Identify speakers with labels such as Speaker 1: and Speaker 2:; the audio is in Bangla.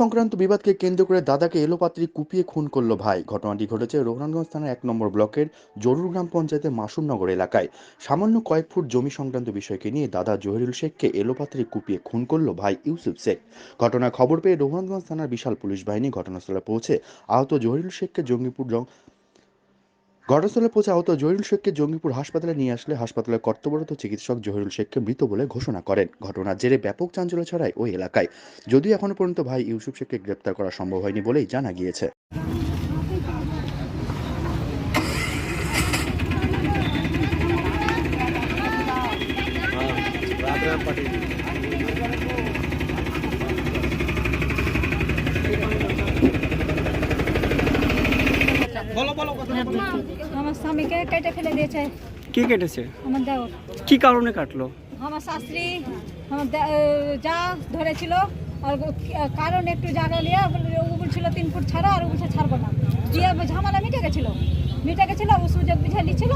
Speaker 1: সংক্রান্ত বিবাদকে কেন্দ্র করে দাদাকে এলোপাত্রি কুপিয়ে খুন করল ভাই। ঘটনাটি ঘটেছে রঘুনাথগঞ্জ থানার এক নম্বর ব্লকের জরুর গ্রাম পঞ্চায়েতের মাসুমনগর এলাকায়। সামান্য কয়েক ফুট জমি সংক্রান্ত বিষয়কে নিয়ে দাদা জহিরুল শেখকে এলোপাত্রি কুপিয়ে খুন করল ভাই ইউসুফ শেখ। ঘটনার খবর পেয়ে রঘুনাথগঞ্জ থানার বিশাল পুলিশ বাহিনী ঘটনাস্থলে পৌঁছে আহত জহিরুল শেখকে জঙ্গিপুর ঘটনাস্থলে পৌঁছে আহত জহিরুল শেখকে জঙ্গিপুর হাসপাতালে নিয়ে আসলে হাসপাতালের কর্তব্যরত চিকিৎসক জহিরুল শেখকে মৃত বলে ঘোষণা করেন। ঘটনার জেরে ব্যাপক চাঞ্চল্য ছড়ায় ওই এলাকায়। যদিও এখনও পর্যন্ত ভাই ইউসুফ শেখকে গ্রেপ্তার করা সম্ভব হয়নি বলেই জানা গিয়েছে।
Speaker 2: আমার স্বামীকে কেটে ফেলে দিয়েছে।
Speaker 3: কে কেটেছে?
Speaker 2: আমার দেওর
Speaker 3: কি কারণে কাটলো?
Speaker 2: আমার শাস্ত্রী আমার যা ধরেছিল আর কারণ একটু জায়গা নিয়ে ও বলছিল তিন ফুট ছাড়া আর ও বলছে ছাড়বো না। দিয়ে ঝামেলা মিটে গেছিল। মিটে গেছিল ও সুযোগ বুঝে নিচ্ছিল